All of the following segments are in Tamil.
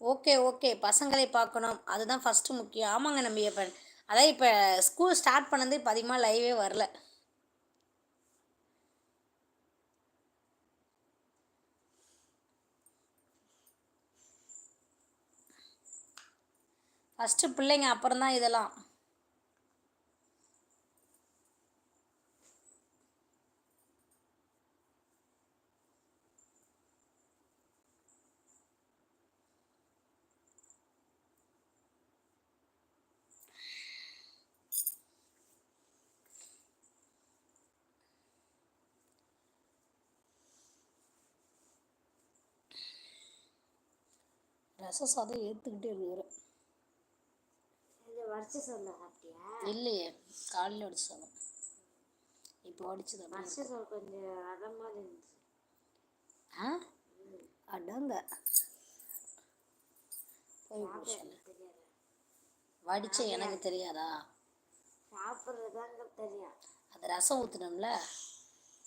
Okay okay. பசங்களை பார்க்கணும். அதுதான் ஃபஸ்ட்டு முக்கியம். ஆமாங்க நம்பி இப்போ அதான் இப்போ ஸ்கூல் ஸ்டார்ட் பண்ணது இப்போ அதிகமாக லைவே வரல. ஃபஸ்ட்டு பிள்ளைங்க அப்புறம் தான் இதெல்லாம். ரச சாதம் ஏற்றுக்கிட்டே இருக்கிறேன் வரிசை சொல்ல அப்படியா இல்லையே காலையில் அடிச்சு சாதம். இப்போ அடிச்சது அப்படியே வரிசை சொல் கொஞ்சம் அத மாதிரி இருந்துச்சு. ஆ? அடங்க. வடிச்ச எனக்கு தெரியாதா? சாப்பிட்றது தாங்க தெரியும் அது ரசம் ஊற்றணும்ல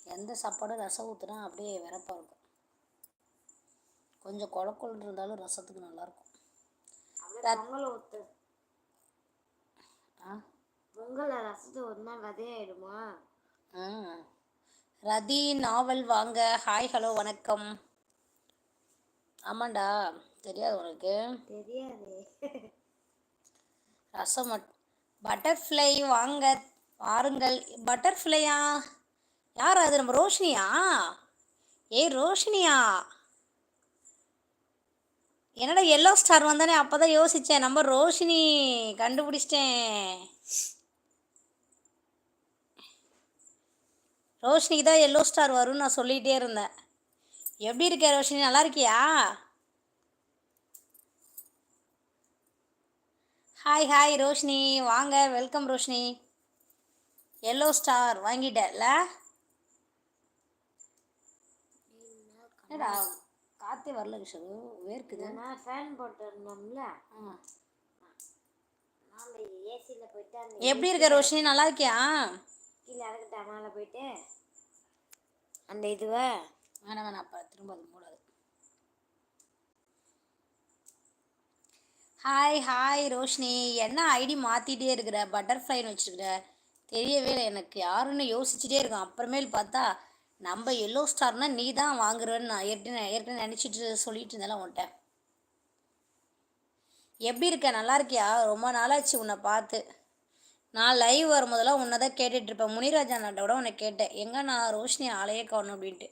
எந்த சாப்பாடும் ரசம் ஊற்றுனா அப்படியே விறப்பாக இருக்கும். கொஞ்சம் குழ குழன்னு இருந்தாலும் ரசத்துக்கு நல்லாயிருக்கும் பொங்கல் ஊற்று ஆ? பொங்கல் ரசத்தை ஒன்றா விதையாயிடுமா? ஆ. ரதி நாவல் வாங்க. ஹாய் ஹலோ வணக்கம். ஆமாண்டா தெரியாது உனக்கு. தெரியாது. ரசம் பட்டர்ஃப்ளை வாங்க வாருங்கள். பட்டர்ஃப்ளையா யார் அது? நம்ம ரோஷினியா? ஏய் ரோஷினியா? என்னடா எல்லோ ஸ்டார் வந்தானே அப்போ தான் யோசித்தேன் நம்ம ரோஷினி கண்டுபிடிச்சிட்டேன். ரோஷினிக்கு தான் எல்லோ ஸ்டார் வரும்னு நான் சொல்லிகிட்டே இருந்தேன். எப்படி இருக்க ரோஷினி? நல்லா இருக்கியா? Hi hi Roshini. வாங்க வெல்கம் ரோஷினி. எல்லோ ஸ்டார் வாங்கிட்டேன்ல. காற்றே வரல கிஷோரு வேர்க்குது. நான் ஃபேன் போட்டிருந்தோம்ல. ஏசியில் போயிட்டு எப்படி இருக்க ரோஷினி? நல்லா இருக்கியா? கீழே இறக்கிட்டா மேலே போயிட்டு. அந்த இதுவை. வேணாம் வேணாம் அப்போ திரும்ப அது மூடாது. Hi hi Roshini. என்ன ஐடி மாற்றிட்டே இருக்கிற? பட்டர்ஃப்ளைன்னு வச்சுருக்கிற? தெரியவே இல்லை எனக்கு. யாருன்னு யோசிச்சுட்டே இருக்கேன் அப்புறமேல் பார்த்தா நம்ம எல்லோ ஸ்டார்னா நீ தான் வாங்குறன்னு நான் ஏற்கனவே ஏற்கனவே நினச்சிட்டு சொல்லிட்டு இருந்தேன் உன்ட்ட எப்படி இருக்க? நல்லா இருக்கியா? ரொம்ப நாளாச்சு உன்னை பார்த்து. நான் லைவ் வரும்போதெல்லாம் உன்னை தான் கேட்டுட்ருப்பேன் முனிராஜா நாட்டை விட உன்னை கேட்டேன். எங்கே நான் ரோஷினி ஆலையே காணும் அப்படின்ட்டு.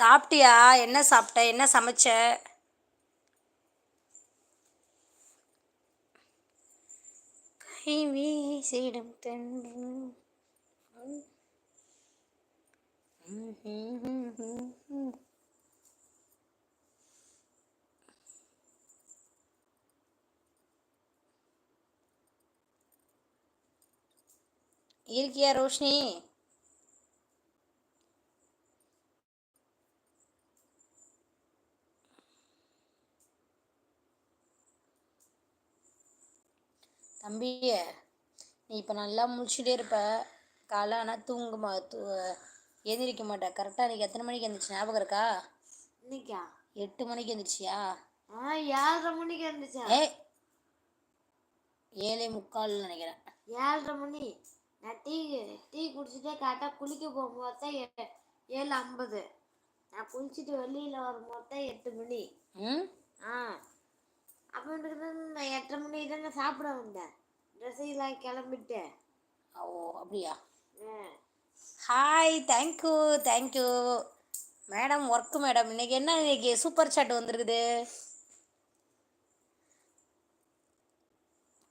சாப்பிட்டியா? என்ன சாப்பிட்ட? என்ன சமைச்ச? கை வீசிடும் தென்றல். இருக்கியா ரோஷினி? தம்பி நீ இப்போ நல்லா முழிச்சுட்டே இருப்ப. காலை ஆனால் தூங்க மா தூ எந்திரிக்க மாட்டேன் கரெக்டாக நீ எத்தனை மணிக்கு எழுந்திரிச்சு ஞாபகம் இருக்கா? இன்னைக்கா? எட்டு மணிக்கு எழுந்திரிச்சியா ஆ ஏழரை மணிக்கு இருந்துச்சா ஏ ஏழே முக்கால்னு நினைக்கிறேன். ஏழரை மணி. நான் டீ டீ குடிச்சிட்டே கரெக்டாக குளிக்க போகும்போது தான் ஏ- ஏழு ஐம்பது. நான் குளிச்சுட்டு வெளியில் வரும்போது தான் எட்டு மணி. ம்? ஆ. தான் நான் எட்டரை மணி தான் நான் சாப்பிட வந்தேன். ட்ரெஸ்ஸெல்லாம் கிளம்பிட்டு ஓ அப்படியா hi thank you thank you madam work madam இன்னைக்கு என்ன இன்னைக்கு சூப்பர் சாட் வந்திருக்குது?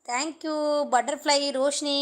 Thank you butterfly Roshini.